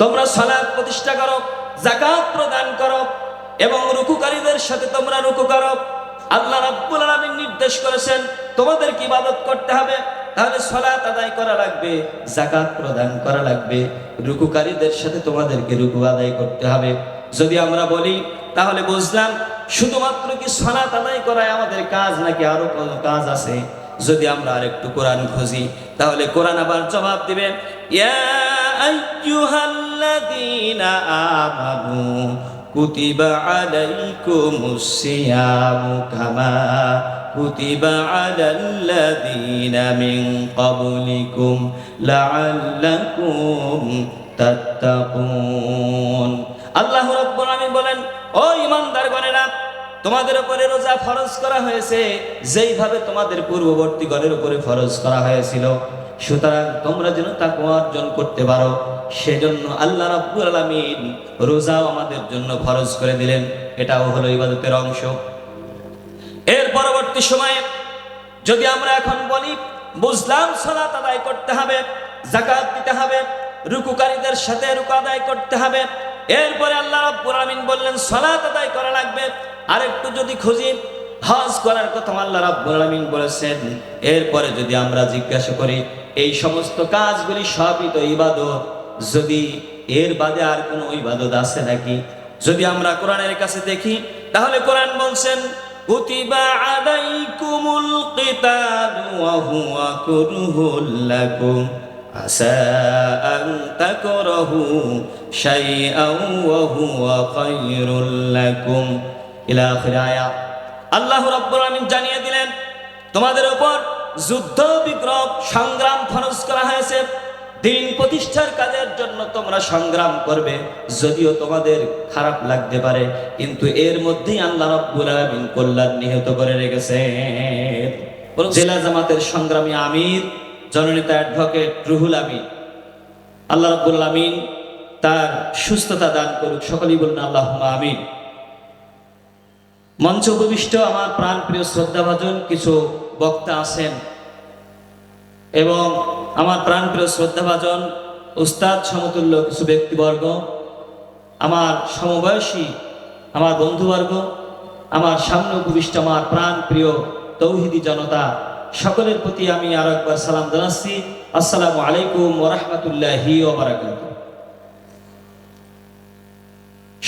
তোমরা সালাদ প্রতিষ্ঠা করো জাকাত প্রদান করো এবং রুকুকারীদের সাথে তোমরা রুকু করো। আল্লাহ রাব্বুল আলামিন নির্দেশ করেছেন তোমাদের কি ইবাদত করতে হবে। তাহলে সালাত আদায় করা লাগবে জাকাত প্রদান করা লাগবে। রুকুকারীদের সাথে তোমাদেরকে রুকু আদায় করতে হবে। যদি আমরা বলি, তাহলে বুঝলাম, শুধুমাত্র কি সালাত আদায় করায় আমাদের কাজ নাকি আরও কোনো কাজ আছে? যদি আমরা আরেকটু কোরআন খুঁজি, তাহলে কোরআন আবার জবাব দিবে আইয়ুহাল্লাযীনা আমানু কুতিবা আলাইকুমুস সিয়ামু কামা কুতিবা আলাল্লাযীনা মিন ক্বাবলিকুম লাআল্লাকুম তাত্তাকুন। আল্লাহ রাব্বুল তোমাদের উপরে রোজা ফরজ করা হয়েছে, যেইভাবে তোমাদের পূর্ববর্তী গণের উপরে ফরজ করা হয়েছিল। সুতরাং তোমরা যেন তাকওয়া অর্জন করতে পারো। সেজন্য আল্লাহ রাব্বুল আলামিন রোজাও আমাদের জন্য ফরজ করে দিলেন। এটাও হলো ইবাদতের অংশ। এর পরবর্তী সময়ে যদি আমরা এখন বলি, বুঝলাম সালাত আদায় করতে হবে জাকাত দিতে হবে, রুকুকারীদের সাথে রুকু আদায় করতে হবে। এরপরে আল্লাহ রাব্বুল আলামিন বললেন, সালাত আদায় করা লাগবে। আরেকটু যদি খুঁজি, হজ করার কথা আল্লাহ রাব্বুল বলেছেন। এরপরে যদি আমরা জিজ্ঞাসা করি, এই সমস্ত কাজগুলি সবই তো ইবাদত? যদি এর বাদে আর কোনো ইবাদত আছে নাকি? যদি আমরা কোরআনের কাছে দেখি, তাহলে কোরআন বলছেন, কুতিবা আসা ইলা আখির আয়াত আল্লাহ রাব্বুল আলামিন জানিয়ে দিলেন তোমাদের উপর যুদ্ধ বিগ্রহ সংগ্রাম ফরজ করা হয়েছে। দিন প্রতিষ্ঠার কাজের জন্য তোমরা সংগ্রাম করবে যদিও তোমাদের খারাপ লাগতে পারে। কিন্তু এর মধ্যেই আল্লাহ রাব্বুল আলামিন কল্যাণ নিহত করে রেখেছে জেলা জামাতের সংগ্রামী আমির জননেতা অ্যাডভোকেট রুহুল আমিন। আল্লাহ রাব্বুল আলামিন তার সুস্থতা দান করুক সকলেই বলুন আল্লাহ আমিন। মঞ্চ উপবিষ্ট আমার প্রাণ প্রিয় শ্রদ্ধাভাজন কিছু বক্তা আছেন। এবং আমার প্রাণ প্রিয় শ্রদ্ধাভাজন উস্তাদ সমতুল্য কিছু ব্যক্তিবর্গ, আমার সমবয়সী, আমার বন্ধুবর্গ, আমার সামনে উপবিষ্ট আমার প্রাণ প্রিয় তৌহিদি জনতা, সকলের প্রতি আমি আরও একবার সালাম জানাচ্ছি। আসসালামু আলাইকুম ওরহমতুল্লাহি ওবরাকাতুহ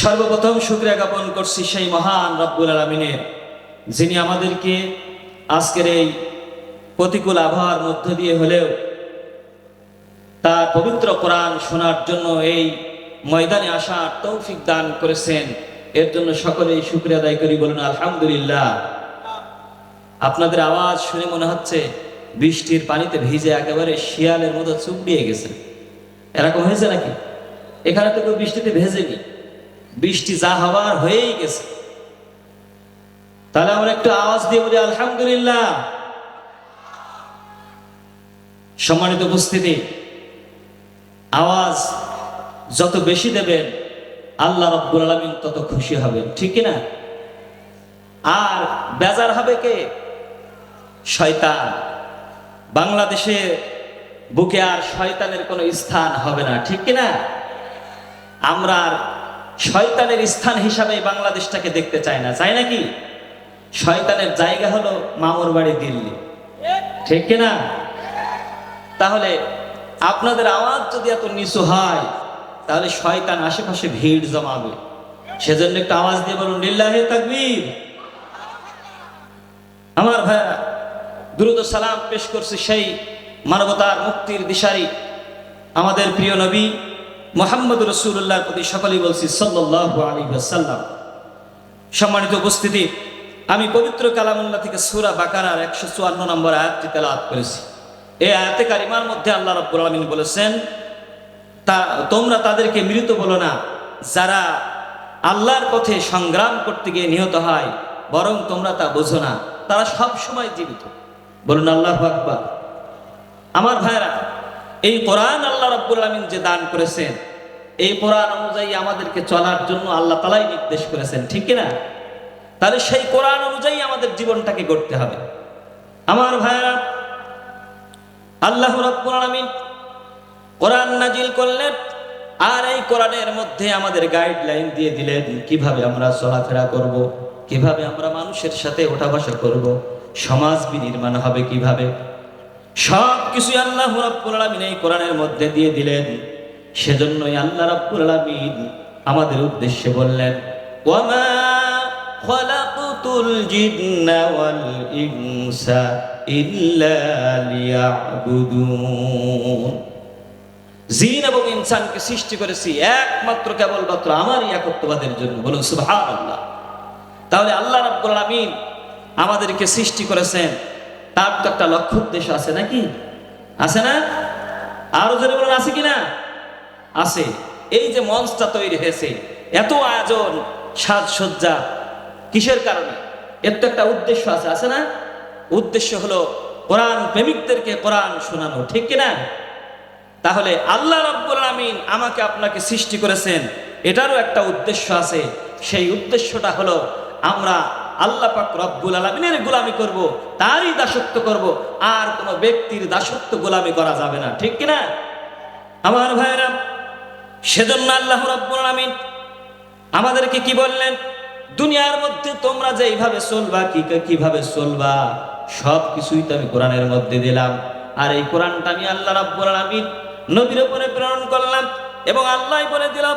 সর্বপ্রথম শুক্রিয়া জ্ঞাপন করছি সেই মহান রব্বুল আলমিনের, যিনি আমাদেরকে আজকের এই প্রতিকূল আবহাওয়ার মধ্য দিয়ে হলেও তার পবিত্র কোরআন শোনার জন্য এই ময়দানে আসার তৌফিক দান করেছেন। এর জন্য সকলেই শুক্রিয়া আদায় করি, বলুন আলহামদুলিল্লাহ। আপনাদের আওয়াজ শুনে মনে হচ্ছে বৃষ্টির পানিতে ভিজে একেবারে শিয়ালের মতো চুপ দিয়ে গেছে। এরকম হয়েছে নাকি? এখানে তো কেউ বৃষ্টিতে ভেজেনি। বৃষ্টি যা হওয়ার হয়েই গেছে। তাহলে আমরা একটু আওয়াজ দিয়ে বলি, আলহামদুলিল্লাহ। সম্মানিত উপস্থিতি, আওয়াজ যত বেশি দেবেন, আল্লাহ রব্বুল আলমিন তত খুশি হবেন, ঠিক না আর বেজার হবে কে? শয়তান। বাংলাদেশে বুকে আর শয়তানের কোনো স্থান হবে না, ঠিক না আমরা আর শয়তানের স্থান হিসাবে বাংলাদেশটাকে দেখতে চায় না। চাই নাকি? শয়তানের জায়গা হলো মামুর বাড়ি দিল্লি। ঠিক না তাহলে আপনাদের আওয়াজ যদি এত নিচু হয়, তাহলে শয়তান আশেপাশে ভিড় জমাবে। সেজন্য একটু আওয়াজ দিয়ে বলুন, লিল্লাহে তাকবীর। আমার ভাইয়া, দ্রুত সালাম পেশ করছে সেই মানবতার মুক্তির দিশারি। আমাদের প্রিয় নবী মোহাম্মদ রসুল্লাহর প্রতি সকলেই বলছি সাল্লাহ আলী সাল্লাম সম্মানিত উপস্থিতি, আমি পবিত্র কালামুল্লাহ থেকে সুরা বাকারার একশো চুয়ান্ন নম্বর আয়াতটি তেলাওয়াত করেছি। এই আয়াতে কারিমার মধ্যে আল্লাহ রব্বুল আলমিন বলেছেন, তা, তোমরা তাদেরকে মৃত বলো না, যারা আল্লাহর পথে সংগ্রাম করতে গিয়ে নিহত হয়, বরং তোমরা তা বোঝো না। তারা সব সময় জীবিত। বলুন, আল্লাহ আকবার। আমার ভাইরা এই কোরআন আল্লাহ রব্বুল আলমিন যে দান করেছেন, এই কোরআন অনুযায়ী আমাদেরকে চলার জন্য আল্লাহ তালাই নির্দেশ করেছেন, ঠিক না তাহলে সেই কোরআন অনুযায়ী আমাদের জীবনটাকে গড়তে হবে আমার ভাইরা আল্লাহ রব্বুল আলমিন কোরআন নাজিল করলেন আর এই কোরআনের মধ্যে আমাদের গাইডলাইন দিয়ে দিলেন কীভাবে আমরা চলাফেরা করব। কীভাবে আমরা মানুষের সাথে ওঠা বসা করব, সমাজ বিনির্মাণ হবে কীভাবে সব কিছুই আল্লাহ রাব্বুল আলামিন এই কোরআনের মধ্যে দিয়ে দিলেন। সেজন্যই আল্লাহ রাব্বুল আলামিন আমাদের উদ্দেশ্যে বললেন, ওয়ামা খালাকতুল জিন্না ওয়াল ইনসা ইল্লা লিয়াবুদুন। জিন এবং ইনসানকে সৃষ্টি করেছি একমাত্র কেবলমাত্র আমারই একত্ববাদের জন্য। বলুন সুবহানাল্লাহ। তাহলে আল্লাহ রাব্বুল আলামিন আমাদেরকে সৃষ্টি করেছেন তার তো একটা লক্ষ্য উদ্দেশ্য আছে নাকি? আছে না? আরও জোরে বলুন, আছে কিনা? আছে। এই যে মঞ্চটা তৈরি হয়েছে, এত আয়োজন, সাজসজ্জা, কিসের কারণে? এর তো একটা উদ্দেশ্য আছে আছে না? উদ্দেশ্য হলো কোরআন প্রেমিকদেরকে কোরআন শোনানো, ঠিক কিনা? তাহলে আল্লাহ রাব্বুল আলামিন আমাকে আপনাকে সৃষ্টি করেছেন, এটারও একটা উদ্দেশ্য আছে। সেই উদ্দেশ্যটা হলো আমরা আল্লাহ পাক রব্বুল আলামিনের গোলামি করব, তারই দাসত্ব করব, আর কোনো ব্যক্তির দাসত্ব গোলামি করা যাবে না, ঠিক কিনা? আমার ভাইরা সেজন্য আল্লাহ রাব্বুল আলামিন আমাদেরকে কি বললেন? দুনিয়ার মধ্যে তোমরা যেইভাবে চলবা, কি কীভাবে চলবা, সব কিছুই তো আমি কোরআনের মধ্যে দিলাম। আর এই কোরআনটা আমি আল্লাহ রাব্বুল আলামিন নবীর উপরে প্রেরণ করলাম এবং আল্লাহ বলে দিলাম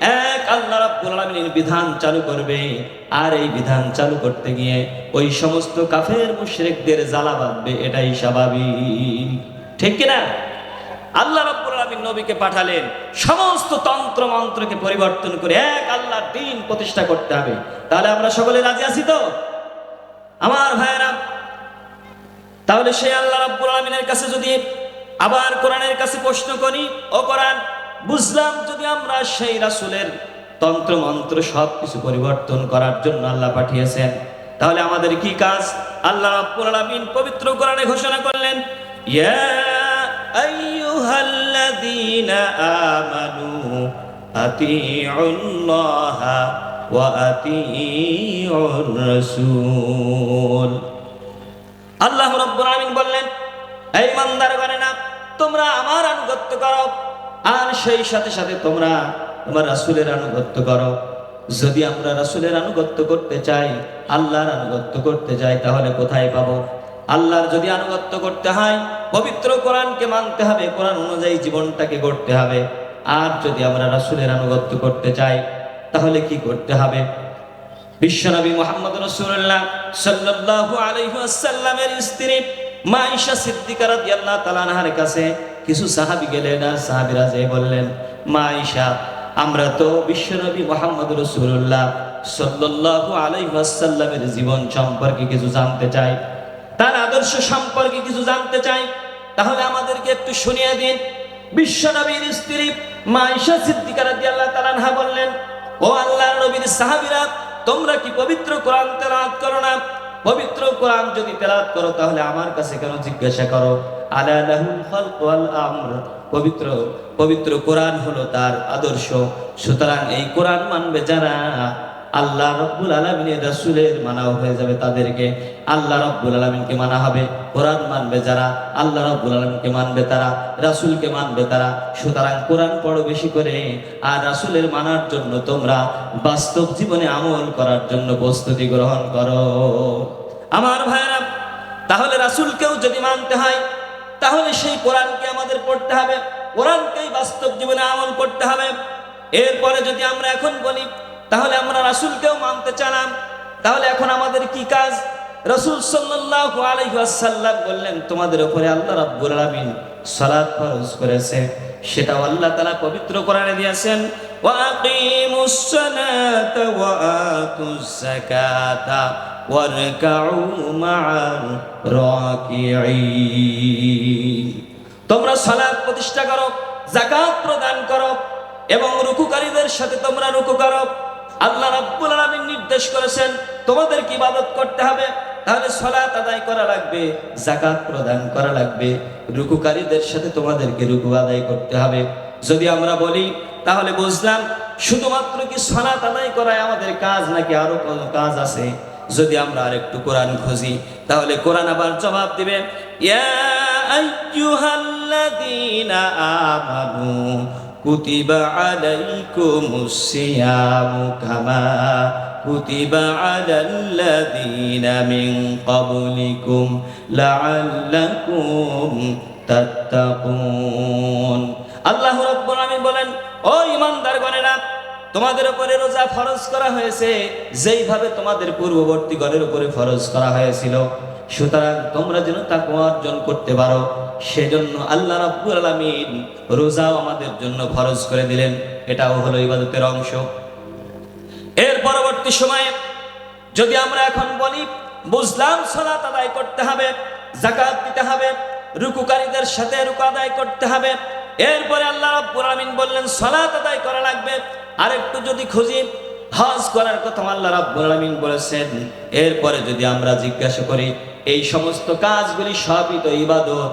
এক আল্লাহ রাব্বুল আলামিনের বিধান চালু করবে। আর এই বিধান চালু করতে গিয়ে ওই সমস্ত কাফের মুশরিকদের জ্বালা বাঁধবে, এটাই স্বাভাবিক। ঠিক কিনা? আল্লাহ রাব্বুল আলামিন নবীকে পাঠালেন, সমস্ত তন্ত্র মন্ত্রকে পরিবর্তন করে এক আল্লাহর দিন প্রতিষ্ঠা করতে হবে। তাহলে আমরা সকলে রাজি আছি তো? আমার ভাইয়েরা, তাহলে সেই আল্লাহ রাব্বুল আলামিনের কাছে যদি আবার কোরআনের কাছে প্রশ্ন করি, ও কোরআন বুঝলাম যদি আমরা সেই রাসুলের তন্ত্র মন্ত্র সব কিছু পরিবর্তন করার জন্য আল্লাহ পাঠিয়েছেন, তাহলে আমাদের কি কাজ? আল্লাহ পবিত্র কোরআনে ঘোষণা করলেন আমানু আল্লাহ রব্বুল আলামিন বললেন, এই না তোমরা আমার আনুগত্য করো। আর সেই সাথে সাথে তোমরা তোমার রাসূলের আনুগত্য করো। যদি আমরা রাসূলের আনুগত্য করতে চাই, আল্লাহর আনুগত্য করতে চাই তাহলে কোথায় পাবো? আল্লাহর যদি আনুগত্য করতে হয়, পবিত্র কোরআনকে মানতে হবে, কোরআন অনুযায়ী জীবনটাকে গড়তে হবে। আর যদি আমরা রাসূলের আনুগত্য করতে চাই, তাহলে কি করতে হবে? বিশ্বনবী মোহাম্মদ রসুল্লাহ সাল্লাল্লাহু আলাইহি ওয়াসাল্লামের স্ত্রী মাইশা সিদ্দিকা রাদিয়াল্লাহু তাআলা আনহার কাছে কিছু সাহাবী গেলেন আর সাহাবীরা বললেন মাইশা আমরা তো বিশ্বনবী মোহাম্মদ রসুল্লাহ সাল্লাল্লাহু আলাইহি ওয়াসাল্লামের জীবন সম্পর্কে কিছু জানতে চাই, তার আদর্শ সম্পর্কে কিছু জানতে চাই। তাহলে আমাদেরকে একটু শুনিয়ে দিন। বিশ্বনবীর স্ত্রী মা ঈশা রাদিয়াল্লাহু তাআলা আনহা বললেন, ও আল্লাহ নবীর সাহাবীরা, তোমরা কি পবিত্র কোরআন তেলাওয়াত করো না? পবিত্র কোরআন যদি তেলাত করো, তাহলে আমার কাছে কেন জিজ্ঞাসা করো? আলা আমর। পবিত্র পবিত্র কোরআন হলো তার আদর্শ। সুতরাং এই কোরআন মানবে যারা আল্লাহ রব্বুল আলমিনের রাসূলের মানাও হয়ে যাবে তাদেরকে। আল্লাহ রব্বুল আলমিনকে মানা হবে। কোরআন মানবে যারা, আল্লাহ রব্বুল আলমিনকে মানবে তারা, রাসূলকে মানবে তারা। সুতরাং কোরআন পড়ো বেশি করে, আর রাসূলের মানার জন্য তোমরা বাস্তব জীবনে আমল করার জন্য প্রস্তুতি গ্রহণ করো। আমার ভাইরা তাহলে রাসূলকেও যদি মানতে হয়, তাহলে সেই কোরআনকে আমাদের পড়তে হবে। কোরআনকেই বাস্তব জীবনে আমল করতে হবে। এরপরে যদি আমরা এখন বলি তাহলে আমরা রাসূলকেও মানতে চালাম। তাহলে এখন আমাদের কি কাজ? রসুল ওয়াসাল্লাম বললেন, তোমাদের উপরে আল্লাহ রাব্বুল আলামিন সালাত ফরজ করেছে। সেটা আল্লাহ তালা পবিত্র কোরআনে দিয়েছেন তোমরা সালাত প্রতিষ্ঠা করো, যাকাত প্রদান করো এবং রুকুকারীদের সাথে তোমরা রুকু করো। আল্লাহ রাব্বুল আলামিন নির্দেশ করেছেন, তোমাদেরকে ইবাদত করতে হবে। তাহলে সলাত আদায় করা লাগবে জাকাত প্রদান করা লাগবে। রুকুকারীদের সাথে তোমাদেরকে রুকু আদায় করতে হবে। যদি আমরা বলি, তাহলে বুঝলাম, শুধুমাত্র কি সলাত আদায় করায় আমাদের কাজ নাকি আরও কোনো কাজ আছে? যদি আমরা আরেকটু কোরআন খুঁজি, তাহলে কোরআন আবার জবাব দিবে, ইয়া আইয়ুহাল্লাযীনা আমানু কুতিবা আলাইকুমুস সিয়ামু কামা কুতিবা আলাল্লাযীনা মিন ক্বাবলিকুম লাআল্লাকুম তাত্তাকুন আল্লাহ রাব্বুল আলামিন বলেন, ও ঈমানদারগণেরা, তোমাদের উপরে রোজা ফরজ করা হয়েছে, যেইভাবে তোমাদের পূর্ববর্তী গণের উপরে ফরজ করা হয়েছিল। সুতরাং তোমরা যেন তাকওয়া অর্জন করতে পারো। সেজন্য আল্লাহ রাব্বুল আলামিন রোজাও আমাদের জন্য ফরজ করে দিলেন। এটাও হলো ইবাদতের অংশ। এর পরবর্তী সময়ে যদি আমরা এখন বলি, বুঝলাম সালাত আদায় করতে হবে জাকাত দিতে হবে, রুকুকারীদের সাথে রুকু আদায় করতে হবে। এরপরে আল্লাহ রাব্বুল আলামিন বললেন, সালাত আদায় করা লাগবে। আরেকটু যদি খুঁজি, হজ করার কথা আল্লাহ রাব্বুল আলামিন বলেছেন। এরপরে যদি আমরা জিজ্ঞাসা করি, এই সমস্ত কাজগুলি সবই তো ইবাদত।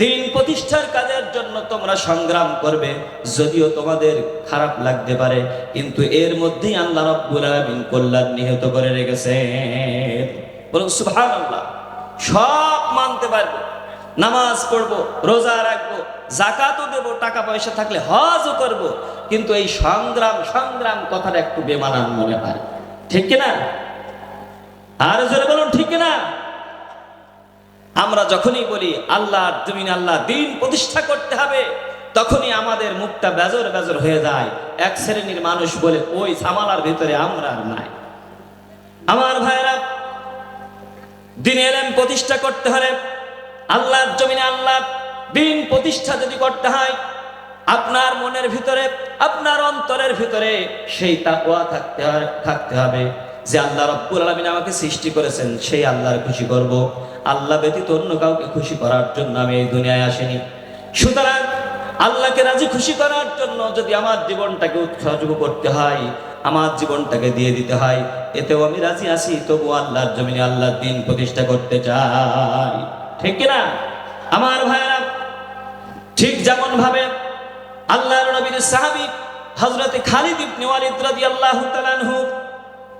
দিন প্রতিষ্ঠার কাজের জন্য তোমরা সংগ্রাম করবে, যদিও তোমাদের খারাপ লাগতে পারে, কিন্তু এর মধ্যেই আল্লাহ রাব্বুল আলামিন কল্যাণ নিহত করে রেখেছে। বলুন, সুবহানাল্লাহ, সব মানতে পারব, নামাজ পড়ব, রোজা রাখব জাকাতও দেব, টাকা পয়সা থাকলে হজও করব, কিন্তু এই সংগ্রাম সংগ্রাম কথাটা একটু বেমানান মনে হয়। ঠিক কিনা? আর জোরে বলুন, ঠিক কিনা? আমরা যখনই বলি আল্লাহ জমিন আল্লাহ দিন প্রতিষ্ঠা করতে হবে, তখনই আমাদের মুখটা বেজর বেজর হয়ে যায়। এক শ্রেণির মানুষ বলে, ওই সামালার ভিতরে আমরা আর নাই। আমার ভাইরা দিন এলেম প্রতিষ্ঠা করতে হলে আল্লাহর জমিনে আল্লাহ দিন প্রতিষ্ঠা যদি করতে হয়, আপনার মনের ভিতরে, আপনার অন্তরের ভিতরে সেই তাকওয়া থাকতে থাকতে হবে। যে আল্লাহ রব্বুল আলমিন আমাকে সৃষ্টি করেছেন, সেই আল্লাহর খুশি করব। আল্লাহ ব্যতীত অন্য কাউকে খুশি করার জন্য আমি এই দুনিয়ায় আসিনি। সুতরাং আল্লাহকে রাজি খুশি করার জন্য যদি আমার জীবনটাকে উৎসর্গ করতে হয়, আমার জীবনটাকে দিয়ে দিতে হয়, এতেও আমি রাজি আছি, তবু আল্লাহর জমিনে আল্লাহর দিন প্রতিষ্ঠা করতে চাই। ঠিক কিনা? আমার ভাইয়েরা, ঠিক যেমন ভাবে আল্লাহর নবীর সাহাবী হযরতে খালিদ ইবনে ওয়ালিদ রাদিয়াল্লাহু তাআলা আনহু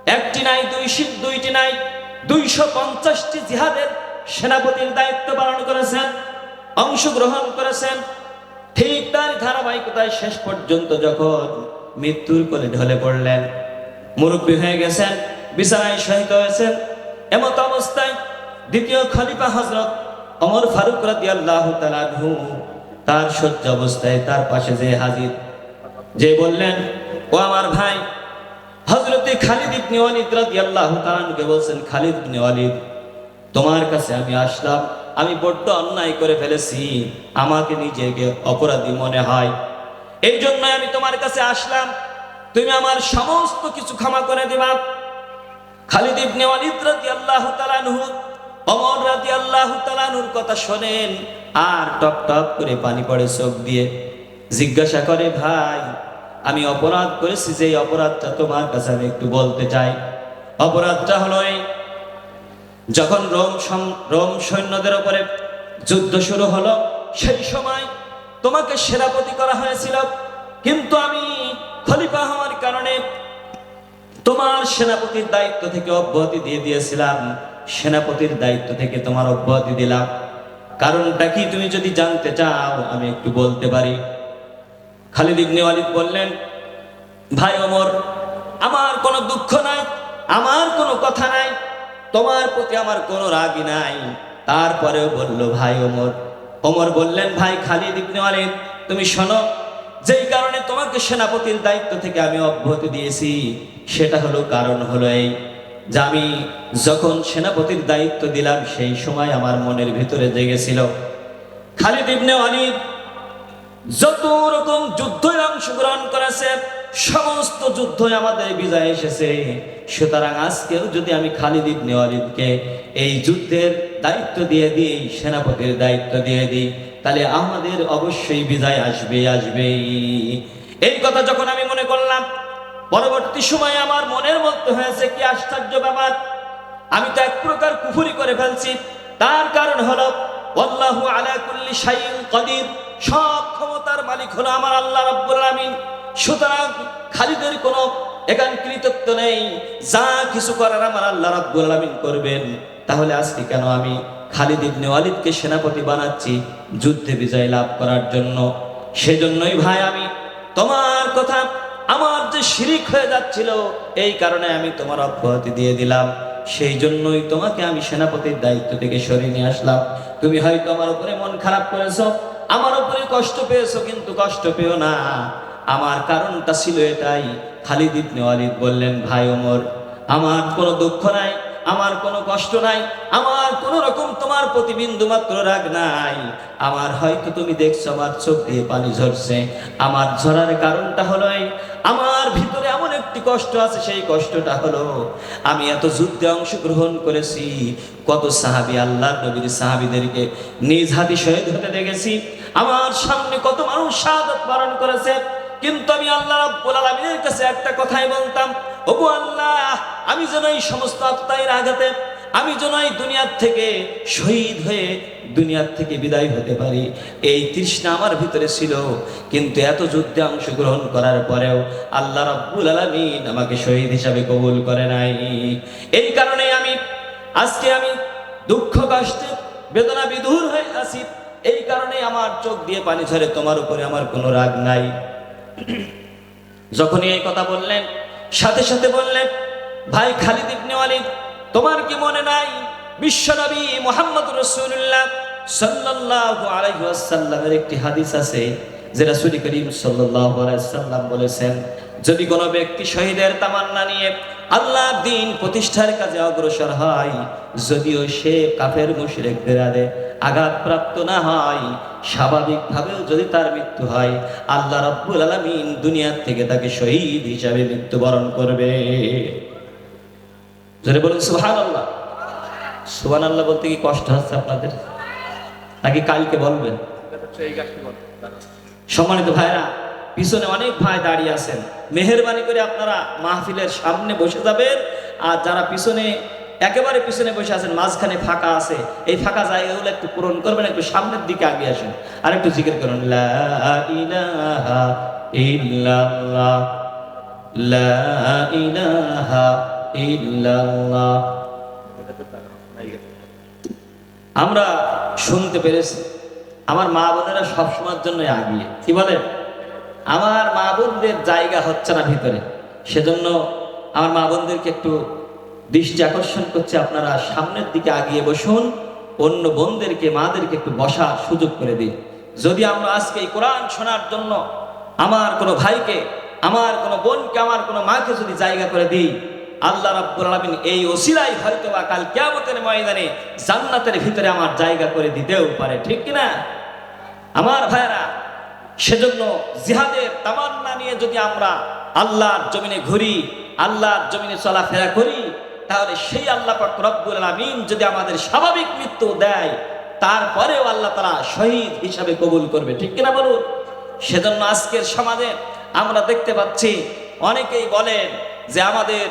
একটি নাই, দুই দুইটি নাই। দুইশো পঞ্চাশটি জিহাদের সেনাপতির দায়িত্ব পালন করেছেন, অংশগ্রহণ করেছেন। ঠিক তার ধারাবাহিকতায় শেষ পর্যন্ত যখন মৃত্যুর কোলে ঢলে পড়লেন, মুরব্বী হয়ে গেছেন বিছানায় শহীদ হয়েছেন। এমত অবস্থায় দ্বিতীয় খলিফা হজরত অমর ফারুক রাদি আল্লাহ তার সহ্য অবস্থায় তার পাশে যে হাজির, যে বললেন, ও আমার ভাই হজরতে খালিদ ইবনে ওয়ালিদ রাদিয়াল্লাহু তাআলাকে বলছেন, খালিদ ইবনে ওয়ালিদ, তোমার কাছে আমি আসলাম, আমি বড্ড অন্যায় করে ফেলেছি, আমাকে নিজেকে অপরাধী মনে হয়। এই জন্য আমি তোমার কাছে আসলাম, তুমি আমার সমস্ত কিছু ক্ষমা করে দিবা। খালিদ ইবনে ওয়ালিদ রাদিয়াল্লাহু তাআলা আনহু, ওমর রাদিয়াল্লাহু তাআলা আনহুর কথা শোনেন, আর টপ টপ করে পানি পড়ে চোখ দিয়ে জিজ্ঞাসা করে, ভাই আমি অপরাধ করেছি যে অপরাধটা তোমার কাছে আমি একটু বলতে চাই। অপরাধটা হলো যখন রোম রোম সৈন্যদের উপরে যুদ্ধ শুরু হলো, সেই সময় তোমাকে সেনাপতি করা হয়েছিল। কিন্তু আমি খলিফা হওয়ার কারণে তোমার সেনাপতির দায়িত্ব থেকে অব্যাহতি দিয়ে দিয়েছিলাম। সেনাপতির দায়িত্ব থেকে তোমার অব্যাহতি দিলাম। কারণটা কি তুমি যদি জানতে চাও, আমি একটু বলতে পারি। খালিদ ইবনে ওয়ালিদ বললেন, ভাই ওমর, আমার কোনো দুঃখ নাই, আমার কোনো কথা নাই, তোমার প্রতি আমার কোনো রাগই নাই। তারপরেও বলল, ভাই ওমর। ওমর বললেন, ভাই খালিদ ইবনে ওয়ালিদ, তুমি শোনো, যেই কারণে তোমাকে সেনাপতির দায়িত্ব থেকে আমি অব্যাহতি দিয়েছি, সেটা হলো কারণ হলো এই যে আমি যখন সেনাপতির দায়িত্ব দিলাম, সেই সময় আমার মনের ভিতরে জেগেছিল। খালিদ ইবনে ওয়ালিদ যত রকম যুদ্ধে অংশগ্রহণ করেছে, সমস্ত যুদ্ধে আমাদের বিজয় এসেছে। সুতরাং আজকেও যদি আমি খালিদ ইবনে ওয়ালিদকে এই যুদ্ধের দায়িত্ব দিয়ে দিই, সেনাপতির দায়িত্ব দিয়ে দিই, তাহলে আমাদের অবশ্যই বিজয় আসবে আসবে। এই কথা যখন আমি মনে করলাম, পরবর্তী সময়ে আমার মনের মধ্যে হয়েছে কি আশ্চর্য ব্যাপার। আমি তো এক প্রকার কুফুরি করে ফেলছি। তার কারণ হলো আলা কুল্লি শাইইন কাদির। সব ক্ষমতার মালিক হলো আমার আল্লাহ রাব্বুল আলামিন। সুতরাং খালিদের কোনো এখান কৃতত্ব নেই। যা কিছু করার আমার আল্লাহ রাব্বুল আলামিন করবেন। তাহলে আজকে কেন আমি খালিদ ইবনে ওয়ালিদকে সেনাপতি বানাচ্ছি, যুদ্ধে বিজয় লাভ করার জন্য? সেজন্যই ভাই আমি তোমার কথা, আমার যে শিরিক হয়ে যাচ্ছিল, এই কারণে আমি তোমার অব্যাহতি দিয়ে দিলাম। সেই জন্যই তোমাকে আমি সেনাপতির দায়িত্ব থেকে সরিয়ে নিয়ে আসলাম। তুমি হয়তো আমার উপরে মন খারাপ করেছ আমার উপরে কষ্ট পেয়েছ, কিন্তু কষ্ট পেও না। আমার কারণটা ছিল এটাই। খালিদ ইবনে ওয়ালিদ বললেন, ভাই ওমর, আমার কোনো দুঃখ নাই, আমার কোনো কষ্ট নাই, আমার কোনো রকম তোমার প্রতি বিন্দু মাত্র রাগ নাই। আমার হয়তো তুমি দেখছ আমার চোখ দিয়ে পানি ঝরছে। আমার ঝরার কারণটা হলো আমার ভিতরে এমন একটি কষ্ট আছে, সেই কষ্টটা হলো আমি এত যুদ্ধে অংশগ্রহণ করেছি, কত সাহাবি আল্লাহ নবীর সাহাবিদেরকে নিজ হাতি শহীদ হতে দেখেছি আমার সামনে কত মানুষ শাহাদত বরণ করেছে। কিন্তু আমি আল্লাহ রাব্বুল আলামিনের কাছে একটা কথাই বলতাম, ওগো আল্লাহ, আমি যেন এই সমস্ত আত্মায়ের আঘাতে, আমি যেন এই দুনিয়ার থেকে শহীদ হয়ে দুনিয়ার থেকে বিদায় হতে পারি। এই তৃষ্ণা আমার ভিতরে ছিল, কিন্তু এত যুদ্ধে অংশগ্রহণ করার পরেও আল্লাহ রাব্বুল আলামিন আমাকে শহীদ হিসাবে কবুল করে নাই। এই কারণে আমি, আজকে আমি দুঃখ, কষ্টে বেদনা বিধুর হয়ে আছি। এই কারণে আমার চোখ দিয়ে পানি ঝরে, তোমার উপরে আমার কোনো রাগ নাই। যখনই এই কথা বললেন, সাথে সাথে বললেন, ভাই খালিদ ইবনে ওয়ালিদ, তোমার কি মনে নাই? বিশ্বনবী মোহাম্মদ রসুল্লাহ সাল্লাল্লাহু আলাইহি ওয়াসাল্লামের একটি হাদিস আছে যে রাসূল করিম সাল্লাল্লাহু আলাইহি সাল্লাম বলেছেন, যদি কোনো ব্যক্তি শহীদের তামান্না নিয়ে আল্লাহ দিন প্রতিষ্ঠার কাজে অগ্রসর হয়। যদিও সে কাফের মুশরিকদের আদে আঘাতপ্রাপ্ত না হয়, স্বাভাবিকভাবেও যদি তার মৃত্যু হয়, আল্লাহ রাব্বুল আলামিন দুনিয়ার থেকে তাকে শহীদ হিসাবে মৃত্যুবরণ করবে। জোরে বলুন, সুবহানাল্লাহ। সুবহানাল্লাহ বলতে কি কষ্ট হচ্ছে আপনাদের? নাকি কালকে বলবেন? সম্মানিত ভাইরা পিছনে অনেক ভাই দাঁড়িয়ে আছেন। মেহরবানি করে আপনারা মাহফিলের সামনে বসে যাবেন। আর যারা পিছনে, একেবারে পিছনে বসে আছেন, মাঝখানে ফাঁকা আছে, এই ফাঁকা জায়গাগুলো একটু পূরণ করবেন, একটু সামনের দিকে আগে আসেন। আর একটু জিজ্ঞেস করুন আমরা শুনতে পেরেছি। আমার মা বোনেরা সবসময়ের জন্য আগিয়ে। কি বলেন? আমার মা বোনদের জায়গা হচ্ছে না ভিতরে। সেজন্য আমার মা বোনদেরকে একটু দৃষ্টি আকর্ষণ করছে, আপনারা সামনের দিকে আগিয়ে বসুন, অন্য বোনদেরকে, মাদেরকে একটু বসার সুযোগ করে দিন। যদি আমরা আজকে এই কোরআন শোনার জন্য আমার কোনো ভাইকে, আমার কোনো বোনকে, আমার কোনো মাকে যদি জায়গা করে দিই, আল্লাহ রাব্বুল আলামিন এই ওসিলাই হয়তো বা কাল কিয়ামতের ময়দানে জান্নাতের ভিতরে আমার জায়গা করে দিতেও পারে, ঠিক কি না আমার ভাইরা সেজন্য জিহাদের তামান্না নিয়ে যদি আমরা আল্লাহর জমিনে ঘুরি, আল্লাহর জমিনে চলাফেরা করি, তাহলে সেই আল্লাহ রব্বুল আলামিন যদি আমাদের স্বাভাবিক মৃত্যু দেয়, তারপরেও আল্লাহ তারা শহীদ হিসাবে কবুল করবে। ঠিক কিনা বলুন? সেজন্য আজকের সমাজে আমরা দেখতে পাচ্ছি, অনেকেই বলেন যে আমাদের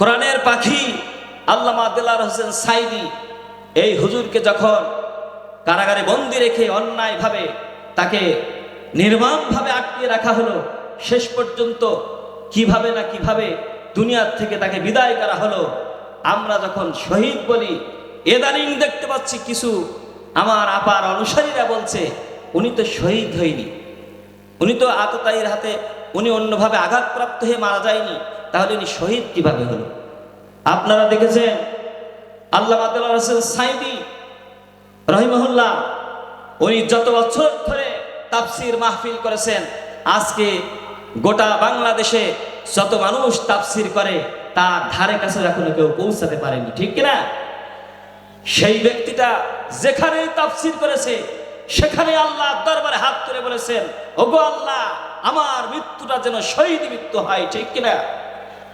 কোরআনের পাখি আল্লামা দিলার হোসেন সাইদি, এই হুজুরকে যখন কারাগারে বন্দি রেখে অন্যায়ভাবে তাকে নির্মমভাবে আটকে রাখা হলো। শেষ পর্যন্ত কীভাবে না কীভাবে দুনিয়ার থেকে তাকে বিদায় করা হলো, আমরা যখন শহীদ বলি, এদানিং দেখতে পাচ্ছি কিছু আমার আপার অনুসারীরা বলছে, উনি তো শহীদ হয়নি। উনি তো আততায়ীর হাতে, উনি অন্যভাবে আঘাতপ্রাপ্ত হয়ে মারা যায়নি। তাহলে উনি শহীদ কীভাবে হলো? আপনারা দেখেছেন আল্লাহ রসুল সাইদি রহিমহুল্লাহ, উনি যত বছর ধরে তাফসির মাহফিল করেছেন। আজকে গোটা বাংলাদেশে যত মানুষ তাফসির করে, তার ধারে কাছে এখনও কেউ পৌঁছাতে পারেনি, ঠিক কিনা? সেই ব্যক্তিটা যেখানেই তাফসির করেছে, সেখানে আল্লাহ দরবারে হাত তুলে বলেছেন, ওগো আল্লাহ, আমার মৃত্যুটা যেন শহীদ মৃত্যু হয়, ঠিক কিনা?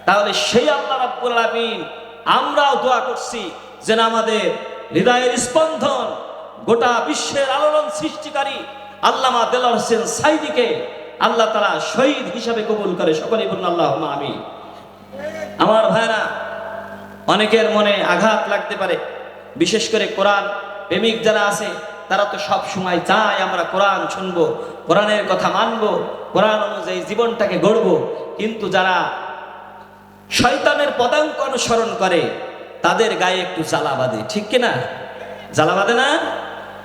তাহলে সেই আল্লাহ রাব্বুল আমরাও দোয়া করছি যেন আমাদের হৃদয়ের স্পন্দন গোটা বিশ্বের আলোড়ন সৃষ্টিকারী আল্লামা দেলার হোসেন সাইদিকে আল্লাহ তারা শহীদ হিসাবে কবুল করে। সকলেই বলুন আল্লাহ আমি আমার ভাইরা অনেকের মনে আঘাত লাগতে পারে। বিশেষ করে কোরআন প্রেমিক যারা আছে, তারা তো সব সময় চায় আমরা কোরআন শুনব, কোরআনের কথা মানব, কোরআন অনুযায়ী জীবনটাকে গড়বো। কিন্তু যারা শয়তানের পদাঙ্ক অনুসরণ করে, তাদের গায়ে একটু জ্বালা বাঁধে। ঠিক কিনা? জ্বালা বাঁধে না?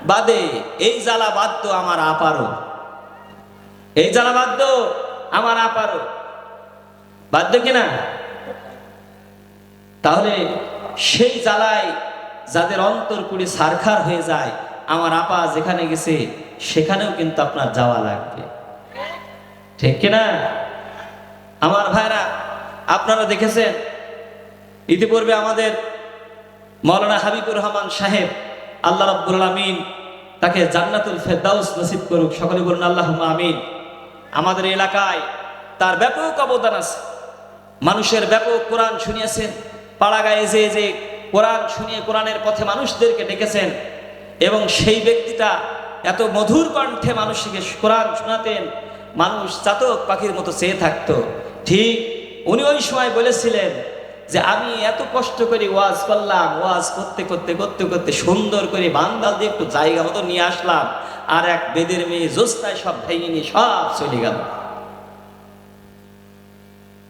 বাদে এই জ্বালা বাদ্য আমার আপারও এই জ্বালা বাদ্য আমার আপারও বাধ্য কিনা তাহলে সেই জ্বালায় যাদের অন্তর পুড়ে সারখার হয়ে যায়, আমার আপা যেখানে গেছে, সেখানেও কিন্তু আপনার যাওয়া লাগবে। ঠিক কিনা আমার ভাইরা, আপনারা দেখেছেন? ইতিপূর্বে আমাদের মৌলানা হাবিবুর রহমান সাহেব আল্লাহ রাব্বুল আমিন তাকে জান্নাতুল ফেরদাউস নসিব করুক। সকলে বলুন আল্লাহ আমিন। আমাদের এলাকায় তার ব্যাপক অবদান আছে। মানুষের ব্যাপক কোরআন শুনিয়েছেন। পাড়া গায়ে যে যে কোরআন শুনিয়ে কোরআনের পথে মানুষদেরকে ডেকেছেন এবং সেই ব্যক্তিটা এত মধুর কণ্ঠে মানুষকে কোরআন শোনাতেন, মানুষ চাতক পাখির মতো চেয়ে থাকতো। ঠিক উনি ওই সময় বলেছিলেন যে আমি এত কষ্ট করে ওয়াজ করলাম, ওয়াজ করতে করতে করতে করতে সুন্দর করে বান্দাল দিয়ে একটু জায়গা মতো নিয়ে আসলাম, আর এক বেদের মেয়ে জোস্তায় সব ভেঙে নিয়ে সব চলে গেল।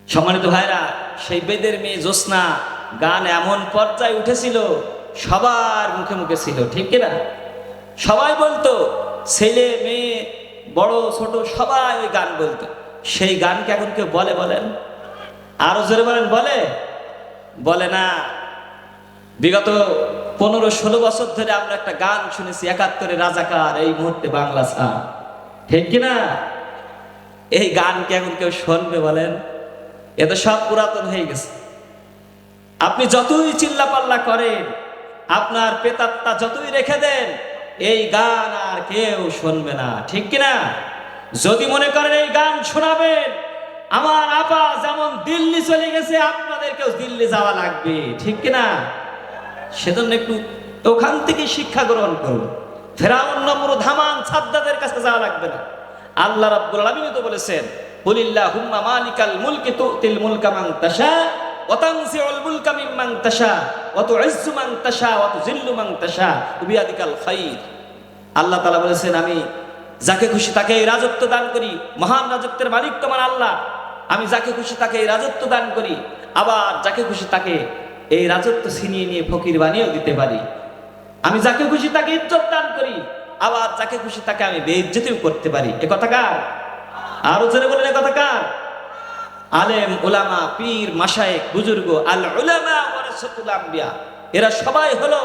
সম্মানিত ভাইরা সেই বেদের মেয়ে জ্যোৎস্না গান এমন পর্যায়ে উঠেছিল, সবার মুখে মুখে ছিল, ঠিক কিনা? সবাই বলতো, ছেলে, মেয়ে, বড়, ছোট, সবাই ওই গান বলতো। সেই গানকে এখন কেউ বলে বলেন? আরও জোরে বলেন, বলে? বলে না, বিগত পনেরো ষোলো বছর ধরে আমরা একটা গান শুনেছি একাত্তরে রাজাকার, এই মুহূর্তে বাংলা সার ঠিক কিনা? এই গানকে এখন কেউ শুনবে বলেন? এ তো সব পুরাতন হয়ে গেছে। আপনি যতই চিল্লাপাল্লা করেন, আপনার পেতাত্তা যতই রেখে দেন, এই গান আর কেউ শুনবে না। ঠিক কিনা? যদি মনে করেন এই গান শোনাবেন আমার আপা যেমন দিল্লি চলে গেছে, আপনাদেরকেও দিল্লি যাওয়া লাগবে, ঠিক কিনা? সেজন্য একটু ওখান থেকে শিক্ষা গ্রহণ করুন। ফেরাউন নম্র ধামান সাদ্দাদের কাছে যাওয়া লাগবে না। আল্লাহ রাব্বুল আলামিন তো বলেছেন কুলিল্লাহ হুম্মা মালিকাল মুলকি তুতিল মুলকা মান তাশা, ওয়া তানজিউল মুলকা মিম্মান তাশা, ওয়া তুইজ্জু মান তাশা, ওয়া তুযিল্লু মান তাশা, বিয়াদিকাল খাইর। আল্লাহ তাআলা বলেছেন, আমি যাকে খুশি তাকে রাজত্ব দান করি। মহান রাজত্বের মালিক তোমার আল্লাহ। আমি যাকে খুশি তাকে এই রাজত্ব দান করি, আবার যাকে খুশি তাকে এই রাজত্ব ছিনিয়ে নিয়ে ফকির বানিয়েও দিতে পারি। আমি যাকে খুশি তাকে ইজ্জত দান করি, আবার যাকে খুশি তাকে আমি বেইজ্জতিও করতে পারি। এ কথা কার? আরও জোরে বলেন, এ কথা কার? আলেম ওলামা পীর মাশায়েক বুজুর্গ, আল ওয়ারাসাতুল আম্বিয়া। এরা সবাই হলো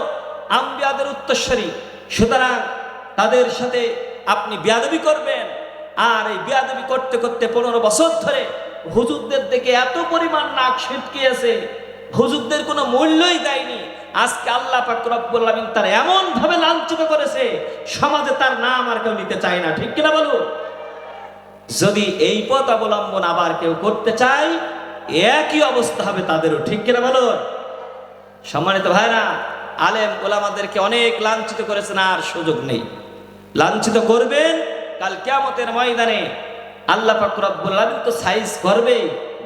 আম্বিয়াদের উত্তরসূরি সুতরাং তাদের সাথে আপনি বিয়াদবি করবেন। আর এই বিয়াদবি করতে করতে পনেরো বছর ধরে হুজুরদের দিকে এত পরিমাণ নাক ছিটকিয়েছে। হুজুরদের কোনো মূল্যই দেয়নি। আজকে আল্লাহ পাক রব্বুল আলামিন তার এমন ভাবে লাঞ্ছিত করেছে, সমাজে তার নাম আর কেউ নিতে চায় না। ঠিক কিনা বলো যদি এই পথ অবলম্বন আবার কেউ করতে চায়, একই অবস্থা হবে তাদেরও। ঠিক কিনা বলুন? সম্মানিত ভাইরা, আলেম ওলামাদেরকে অনেক লাঞ্ছিত করেছেন আর সুযোগ নেই। লাঞ্ছিত করবেন, কাল কিয়ামতের ময়দানে আল্লাহ পাক রব্বুল আলামিন তো সাইজ করবে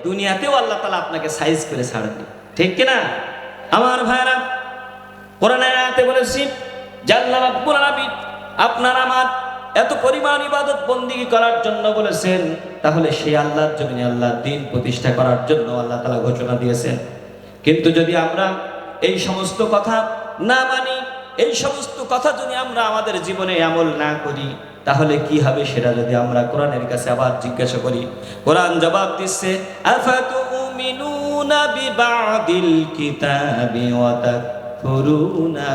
দুনিয়াতেও আল্লাহ তালা আপনাকে সাইজ করে ছাড়বে ঠিক কিনা? আমার ভাইরা কোরআনের আয়াতে বলেছি, জাল্লা রাব্বুল আলামিন, আপনার আমার এত পরিমাণ ইবাদত বন্দিগি করার জন্য বলেছেন, তাহলে সেই আল্লাহর জমিনে আল্লাহ দিন প্রতিষ্ঠা করার জন্য আল্লাহ তাআলা ঘোষণা দিয়েছেন। কিন্তু যদি আমরা এই সমস্ত কথা না মানি, এই সমস্ত কথা যদি আমরা আমাদের জীবনে আমল না করি তাহলে কি হবে সেটা যদি আমরা কোরআনের কাছে আবার জিজ্ঞাসা করি? কোরআন জবাব দিচ্ছে, আফাতুমিনুনা বিবাদিল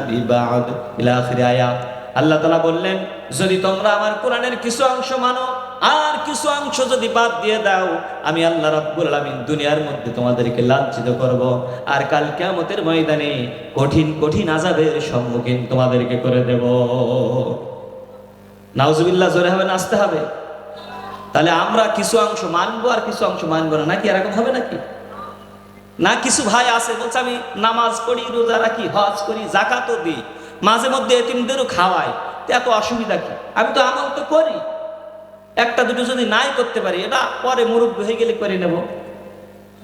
বিবাদ? ইলা আল্লাহ তাআলা বললেন, যদি তোমরা আমার কোরআনের কিছু অংশ মানো, আর কিছু অংশ যদি বাদ দিয়ে দাও, আমি আল্লাহ রাব্বুল আলামিন দুনিয়ার মধ্যে তোমাদেরকে লাঞ্ছিত করব। আর কাল কিয়ামতের ময়দানে কঠিন কঠিন আযাবের সম্মুখীন তোমাদেরকে করে দেব। নাউজুবিল্লাহ, জোরে হবে নাচতে হবে। তাহলে আমরা কিছু অংশ মানবো আর কিছু অংশ মানবো না। নাকি এরকম হবে নাকি? না, কিছু ভাই আছে, বলছে আমি নামাজ পড়ি, রোজা রাখি, হজ করি জাকাতও দিই। মাঝে মধ্যে এতিমদেরও খাওয়াই। এত অসুবিধা কি? আমি তো আমল তো করি। একটা দুটো যদি নাই করতে পারি, এটা পরে মুরব্বী হয়ে গেলে করে নেব।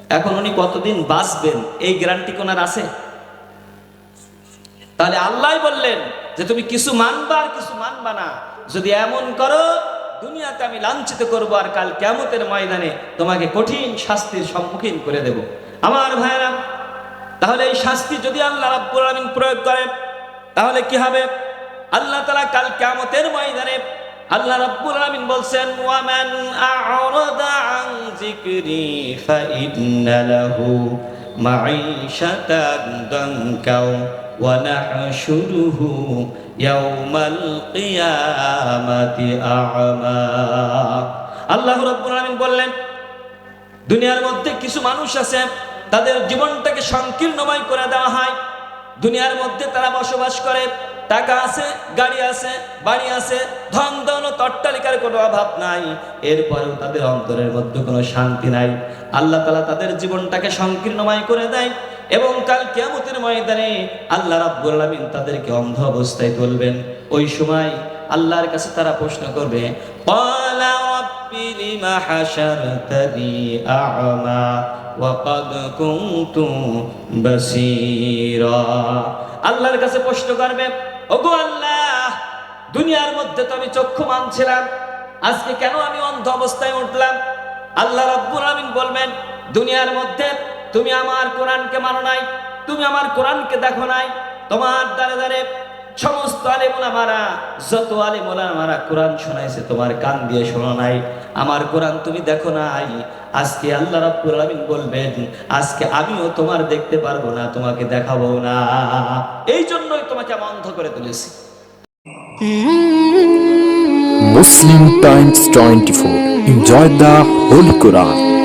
এখন উনি কতদিন বাঁচবেন? এই গ্যারান্টি কোনার আছে? তাহলে আল্লাহ বললেন যে তুমি কিছু মানবা আর কিছু মানবা না। যদি এমন করো, দুনিয়াতে আমি লাঞ্ছিত করব আর কাল কেমতের ময়দানে তোমাকে কঠিন শাস্তির সম্মুখীন করে দেব। আমার ভাইরা তাহলে এই শাস্তি যদি আল্লাহ রাব্বুল আলামিন প্রয়োগ করে তাহলে কি হবে? আল্লাহ তাআলা কাল কিয়ামতের ময়দানে আল্লাহ রাব্বুল আলামিন বলছেন, ওয়ামান আ'রাদা আন যিকরি ফাইন্না লাহু মাঈশাতান দানকাও ওয়া নাহশুরুহু ইয়াওমাল কিয়ামাতি আ'মা। আল্লাহ রাব্বুল আলামিন বললেন, দুনিয়ার মধ্যে কিছু মানুষ আছে, তাদের জীবনটাকে সংকীর্ণময় করে দেওয়া হয়। দুনিয়ার মধ্যে তারা বসবাস করে, টাকা আছে, গাড়ি আছে, বাড়ি আছে, ধন ধন তট্টালিকার কোনো অভাব নাই। এরপরেও তাদের অন্তরের মধ্যে কোনো শান্তি নাই। আল্লাহ তালা তাদের জীবনটাকে সংকীর্ণময় করে দেয়। এবং কাল কিয়ামতের ময়দানে আল্লাহ রাব্বুল তাদেরকে অন্ধ অবস্থায় তুলবেন। ওই সময় আল্লাহর কাছে তারা প্রশ্ন করবে আল্লাহর কাছে প্রশ্ন করবে, ওগো আল্লাহ, দুনিয়ার মধ্যে তো আমি চক্ষু মানছিলাম, আজকে কেন আমি অন্ধ অবস্থায় উঠলাম? আল্লাহ রাব্বুল বলবেন, দুনিয়ার মধ্যে তুমি আমার কোরআনকে মানো নাই, তুমি আমার কোরআনকে দেখো নাই তোমার দ্বারে দ্বারে সমস্ত আলেমুলামারা, যত আলেমুলামারা কোরআন শোনাইছে, তোমার কান দিয়ে শোনো নাই আমার কোরআন তুমি দেখো নাই আজকে আল্লাহ রাব্বুল আলামিন বলবেন, আজকে আমিও তোমার দেখতে পারব না, তোমাকে দেখাবো না এই জন্যই তোমাকে আমি অন্ধ করে তুলেছি Muslim Times 24. Enjoy the Holy Quran.